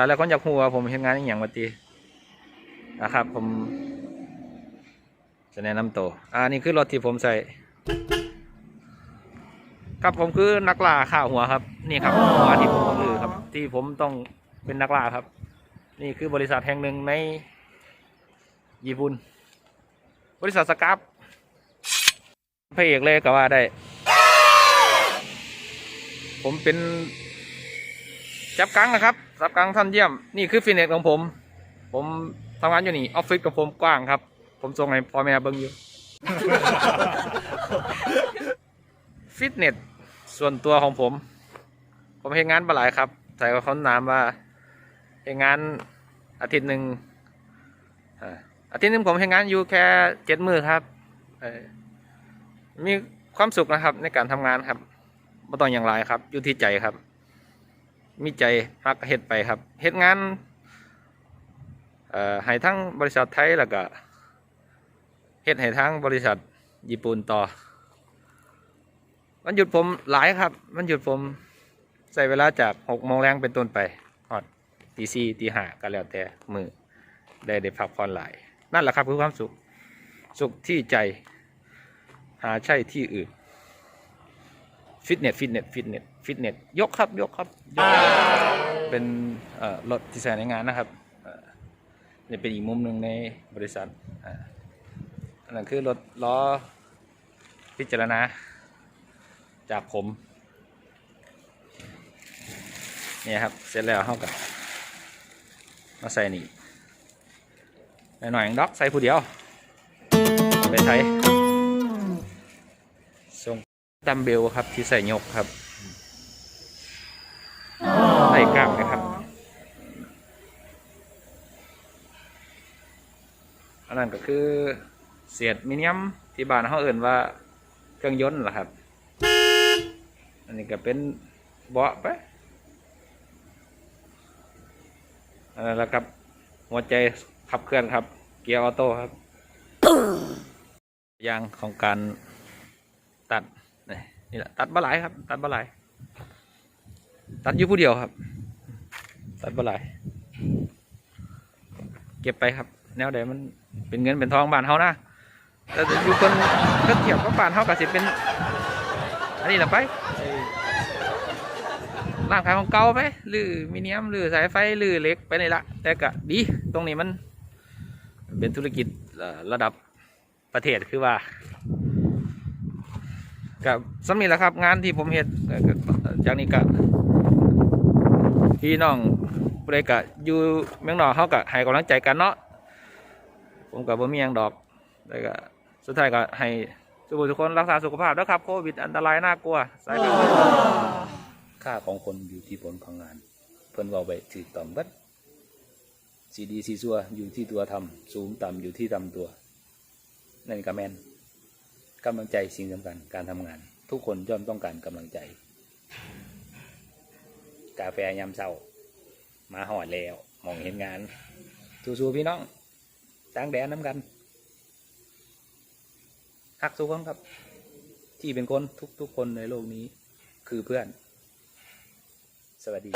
หลายๆคนอยากรู้ว่ผมเฮ็ดงานอย่างมาตีนะครับ ผมจะแนะนำตัวอ่านี่คือรถที่ผมใส่ครับผมคือนักล่าข่าหัวครับ นี่ครับหัวที่ผมต้องลือครับ ที่ผมต้องเป็นนักล่าครับ นี่คือบริษัทแห่งหนึ่งในญี่ปุ่นบริษัทสครับพระเอกเลยก็ว่าได้ ผมเป็นจับกังนะครับ จับกังท่านเยี่ยมนี่คือฟิตเนสของผม ผมทำงานอยู่นี่ออฟฟิศของผมกว้างครับ ผมส่งให้พ่อแม่เบิ่งอยู่ ฟิตเนสส่วนตัวของผม ผมเห็นงานมาหลายครับใส่กับเขานามว่าเห็นงานอาทิตย์หนึ่งอาทิตย์หนึงผมเห็นงานอยู่แค่เจ็ดมือครับมีความสุขนะครับในการทำงานครับไม่ต้องอย่างไรครับ อยู่ที่ใจครับ มีใจรักเฮ็ดไปครับเฮ็ดงานเอ่อให้ทั้งบริษัทไทยแล้วก็เฮ็ดให้ทั้งบริษัทญี่ปุ่นต่อวันหยุดผมหลายครับวันหยุดผมใส่เวลาจากหกโมงแรงเป็นต้นไปฮอดตีสี่ตีห้าก็แล้วแต่มือได้ได้พักผ่อนหลาย นั่นแหละครับคือความสุข สุขที่ใจ หาใช่ที่อื่น ฟิตเนสฟิตเนสฟิตเนสฟิตเนสยกครับยกครับยกเป็นเอ่อรถที่ใช้ในงานนะครับเอ่อนี่เป็นอีกมุมหนึ่งในบริษัทอ่าอันนั้นคือรถล้อพิจารณาจากผมเนี่ยครับเสร็จแล้วเข้ากับมาใส่นี่หน่อยๆดอกใส่ผู้เดียวเป็นไทย ดัมเบลครับที่ใส่ยกครับใส่กล้ามนะครับ อันนั้นก็คือเสียดมิเนียมที่บ้านเขาเอื่นว่าเครื่องยนต์เหรอครับ อันนี้ก็เป็นเบาะไปอันนั้นแหละครับ หัวใจขับเคลื่อนครับ เกียร์ออโต้ครับ ยางของการตัด นี่นี่แหละตัดบะหลายครับ ตัดบะหลายตัดอยู่ผู้เดียวครับ ตัดบะหลายเก็บไปครับ แนวใดมันเป็นเงินเป็นทองบานเขานะแต่อยู่คนก็เทียบกับบ้านเขาก็สิเป็น อันนี้แหละไปไอ้ร่างกายของเก่าไปหรือมิเนียมหรือสายไฟหรือเล็กไปนี่ละแต่ก็ดีตรงนี้มันเป็นธุรกิจระดับประเทศคือว่า กับสำนีแหละครับ งานที่ผมเห็นจากนี้ก็พี่น้องบริกะอยู่เมืองนอกเขาก็ให้กำลังใจกันเนาะผมกับบ่มีหยังดอกแล้วก็สุดท้ายก็ให้ทุกคนทุกคนรักษาสุขภาพด้วยครับโควิดอันตรายน่ากลัวสายพันธุ์ค่าของคนอยู่ที่ผลของงาน เพิ่นเว้าไปถือต้องเบัดสีดีสีซัวอยู่ที่ตัวทำสูงต่ำอยู่ที่ทำตัว นั่นก็แม่น กำลังใจสิ่งสำคัญการทำงาน ทุกคนย่อมต้องการกำลังใจ กาแฟยามเช้ามาหอดแล้วมองเห็นงานสู้ๆพี่น้องต่างแดนน้ำกันหักทุกคนครับ ที่เป็นคนทุกๆคนในโลกนี้คือเพื่อน สวัสดี